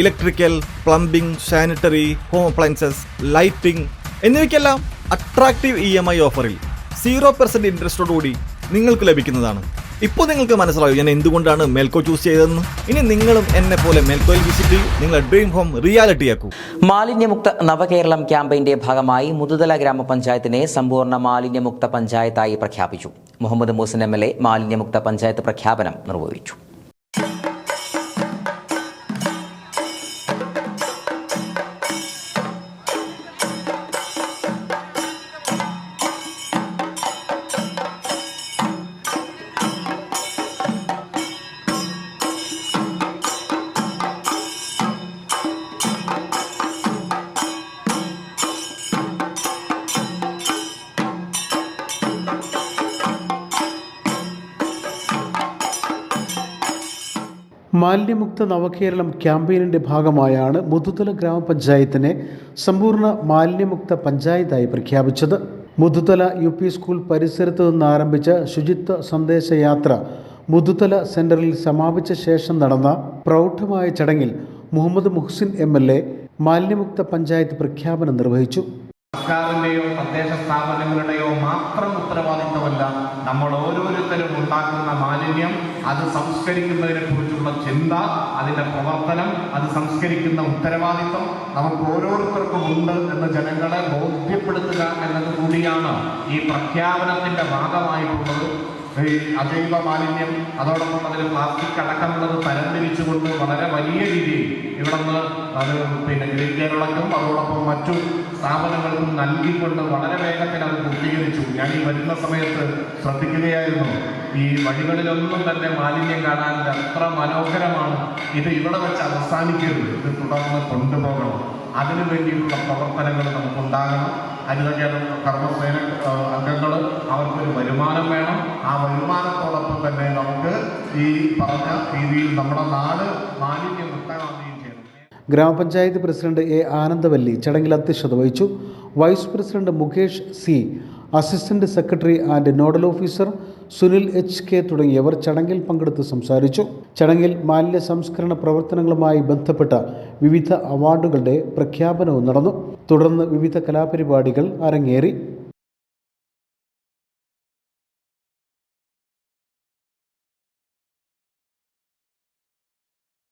Electrical plumbing sanitary home appliances lighting എന്നിവയ്ക്കെല്ലാം attractive E M I ഓഫറിൽ zero percent ഇൻട്രസ്റ്റോടുകൂടി നിങ്ങൾക്ക് ലഭിക്കുന്നതാണ്. ഇപ്പോൾ നിങ്ങൾക്ക് മനസ്സിലാവും ഞാൻ എന്തുകൊണ്ടാണ് മെൽക്കോ ചൂസ് ചെയ്തതെന്ന്? ഇനി നിങ്ങളും എന്നെ പോലെ മെൽക്കോയിൽ വിസിറ്റ് ചെയ്യും. നിങ്ങളുടെ ഡ്രീം ഹോം റിയാലിറ്റി ആക്കൂ. മാലിന്യമുക്ത നവകേരളം ക്യാമ്പയിന്റെ ഭാഗമായി മുതുതല ഗ്രാമപഞ്ചായത്തിനെ സമ്പൂർണ മാലിന്യമുക്ത പഞ്ചായത്തായി പ്രഖ്യാപിച്ചു. Muhammad Moosan M L A മാലിന്യമുക്ത പഞ്ചായത്ത് പ്രഖ്യാപനം നിർവഹിച്ചു. മാലിന്യമുക്ത നവകേരളം ക്യാമ്പയിനിന്റെ ഭാഗമായാണ് മുതുതല ഗ്രാമപഞ്ചായത്തിനെ സമ്പൂർണ മാലിന്യമുക്ത പഞ്ചായത്തായി പ്രഖ്യാപിച്ചത്. മുതുതല യു പി സ്കൂൾ പരിസരത്ത് നിന്ന് ആരംഭിച്ച ശുചിത്വ സന്ദേശയാത്ര മുതുതല സെന്ററിൽ സമാപിച്ച ശേഷം നടന്ന പ്രൗഢമായ ചടങ്ങിൽ Muhammad Muhsin M L A മാലിന്യമുക്ത പഞ്ചായത്ത് പ്രഖ്യാപനം നിർവഹിച്ചു. സർക്കാരിന്റെയോ തദ്ദേശ സ്ഥാപനങ്ങളുടെയോ മാത്രം ഉത്തരവാദിത്തമല്ല നമ്മൾ ഓരോരുത്തരും ഉണ്ടാക്കുന്ന മാലിന്യം അത് സംസ്കരിക്കുന്നതിനെ കുറിച്ചുള്ള ചിന്ത അതിന്റെ പ്രവർത്തനം അത് സംസ്കരിക്കുന്ന ഉത്തരവാദിത്തം നമുക്ക് ഓരോരുത്തർക്കും ഉണ്ട് എന്ന് ജനങ്ങളെ ബോധ്യപ്പെടുത്തുക എന്നത് കൂടിയാണ് ഈ പ്രഖ്യാപനത്തിന്റെ ഭാഗമായിട്ടുള്ളത്. ഈ അജൈവ മാലിന്യം. അതോടൊപ്പം അതിൽ പ്ലാസ്റ്റിക് അടക്കമുള്ളത് തരംതിരിച്ചുകൊണ്ട് വളരെ വലിയ രീതിയിൽ ഇവിടുന്ന് അത് പിന്നെ ഗ്രീൻ അതോടൊപ്പം മറ്റു സ്ഥാപനങ്ങൾക്കും നൽകിക്കൊണ്ട് വളരെ വേഗത്തിൽ അത് പൂർത്തീകരിച്ചു. ഞാൻ ഈ വരുന്ന സമയത്ത് ശ്രദ്ധിക്കുകയായിരുന്നു. ഈ വഴികളിലൊന്നും തന്നെ മാലിന്യം കാണാൻ അത്ര മനോഹരമാണ്. ഇത് ഇവിടെ വെച്ച് അവസാനിക്കരുത്. ഇത് തുടർന്ന് കൊണ്ടുപോകണം. അതിനു വേണ്ടിയിട്ടുള്ള പ്രവർത്തനങ്ങൾ നമുക്കുണ്ടാകണം. ഹരിതകേന്ദ്ര കർമ്മസേന അംഗങ്ങൾ അവർക്കൊരു വരുമാനം വേണം. ആ വരുമാനത്തോടൊപ്പം തന്നെ നമുക്ക് ഈ പറഞ്ഞ രീതിയിൽ നമ്മുടെ നാട് മാലിന്യം മുക്തമാവുകയും ചെയ്യണം ഗ്രാമപഞ്ചായത്ത് പ്രസിഡന്റ് എ ആനന്ദവല്ലി ചടങ്ങിൽ അധ്യക്ഷത വഹിച്ചു. Vice president Mukesh C assistant secretary and nodal officer Sunil H K തുടങ്ങിയവർ ചടങ്ങിൽ പങ്കെടുത്ത് സംസാരിച്ചു. ചടങ്ങിൽ മാലിന്യ സംസ്കരണ പ്രവർത്തനങ്ങളുമായി ബന്ധപ്പെട്ട വിവിധ അവാർഡുകളുടെ പ്രഖ്യാപനവും നടന്നു. തുടർന്ന് വിവിധ കലാപരിപാടികൾ അരങ്ങേറി.